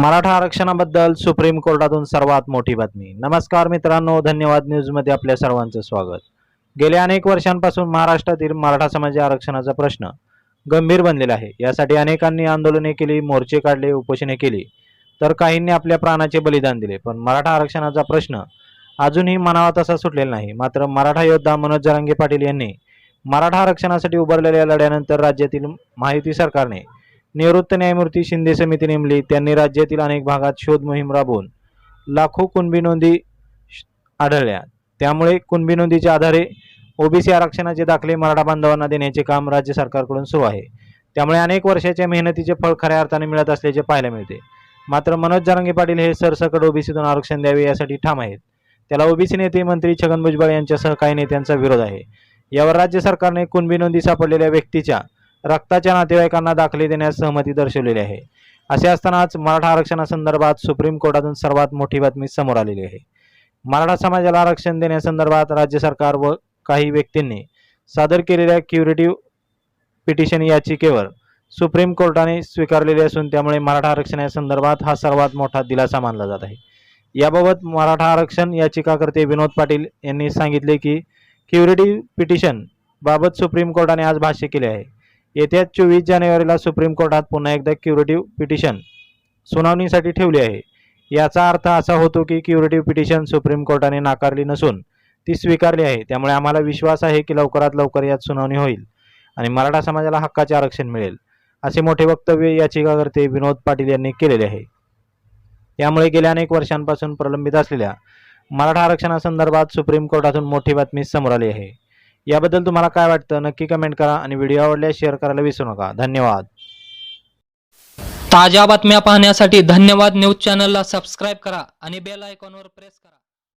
Maratha आरक्षणाबद्दल supreme कोर्टातून सर्वात मोठी बातमी. नमस्कार मित्रांनो धन्यवाद न्यूजमध्ये आपल्या सर्वांचं स्वागत. गेल्या अनेक वर्षांपासून महाराष्ट्रातील मराठा समाज आरक्षणाचा प्रश्न गंभीर बनलेला आहे. यासाठी अनेकांनी आंदोलने केली मोर्चे काढले उपोषणे केली तर काहींनी आपल्या प्राणाचे बलिदान दिले. पण मराठा आरक्षणाचा प्रश्न अजूनही मनावा तसा सुटलेला नाही. मात्र मराठा योद्धा मनोज जरांगे पाटील यांनी मराठा आरक्षणासाठी उभारलेल्या लढ्यानंतर राज्यातील माहिती सरकारने निवृत्त न्यायमूर्ती शिंदे समिती नेमली. त्यांनी राज्यातील अनेक भागात शोध मोहीम राबवून लाखो कुणबी नोंदी श- आढळल्या. त्यामुळे कुणबी नोंदीच्या आधारे ओबीसी आरक्षणाचे दाखले मराठा बांधवांना देण्याचे काम राज्य सरकारकडून सुरू आहे. त्यामुळे अनेक वर्षाच्या मेहनतीचे फळ खऱ्या अर्थाने मिळत असल्याचे पाहायला मिळते. मात्र मनोज जरांगे पाटील हे सरसकट ओबीसीतून आरक्षण द्यावे यासाठी ठाम आहेत. त्याला ओबीसी नेते मंत्री छगन भुजबळ यांच्यासह काही नेत्यांचा विरोध आहे. यावर राज्य सरकारने कुणबी नोंदी सापडलेल्या व्यक्तीच्या रक्ताच्या नातेवाईकांना दाखले देण्यास सहमती दर्शवलेली आहे. असे असतानाच मराठा आरक्षणासंदर्भात सुप्रीम कोर्टातून सर्वात मोठी बातमी समोर आलेली आहे. मराठा समाजाला आरक्षण देण्यासंदर्भात राज्य सरकार व काही व्यक्तींनी सादर केलेल्या क्युरेटिव्ह पिटिशन याचिकेवर सुप्रीम कोर्टाने स्वीकारलेली असून त्यामुळे मराठा आरक्षणासंदर्भात हा सर्वात मोठा दिलासा मानला जात आहे. याबाबत मराठा आरक्षण याचिकाकर्ते विनोद पाटील यांनी सांगितले की क्युरेटिव्ह पिटिशन बाबत सुप्रीम कोर्टाने आज भाष्य केले आहे. येत्या चोवीस जानेवारीला सुप्रीम कोर्टात पुन्हा एकदा क्युरेटिव्ह पिटिशन सुनावणीसाठी ठेवली आहे. याचा अर्थ असा होतो की क्युरेटिव्ह पिटिशन सुप्रीम कोर्टाने नाकारली नसून ती स्वीकारली आहे. त्यामुळे आम्हाला विश्वास आहे की लवकरात लवकर यात सुनावणी होईल आणि मराठा समाजाला हक्काचे आरक्षण मिळेल असे मोठे वक्तव्य याचिकाकर्ते विनोद पाटील यांनी केलेले आहे. त्यामुळे गेल्या अनेक वर्षांपासून प्रलंबित असलेल्या मराठा आरक्षणासंदर्भात सुप्रीम कोर्टातून मोठी बातमी समोर आली आहे. याबद्दल तुम्हाला काय वाटतं? नक्की कमेंट करा आणि व्हिडिओ आवडल्यास शेअर करायला विसरू नका. धन्यवाद. ताज्या बातम्या पाहण्यासाठी धन्यवाद. न्यूज चॅनलला सबस्क्राईब करा आणि बेल आयकॉनवर प्रेस करा.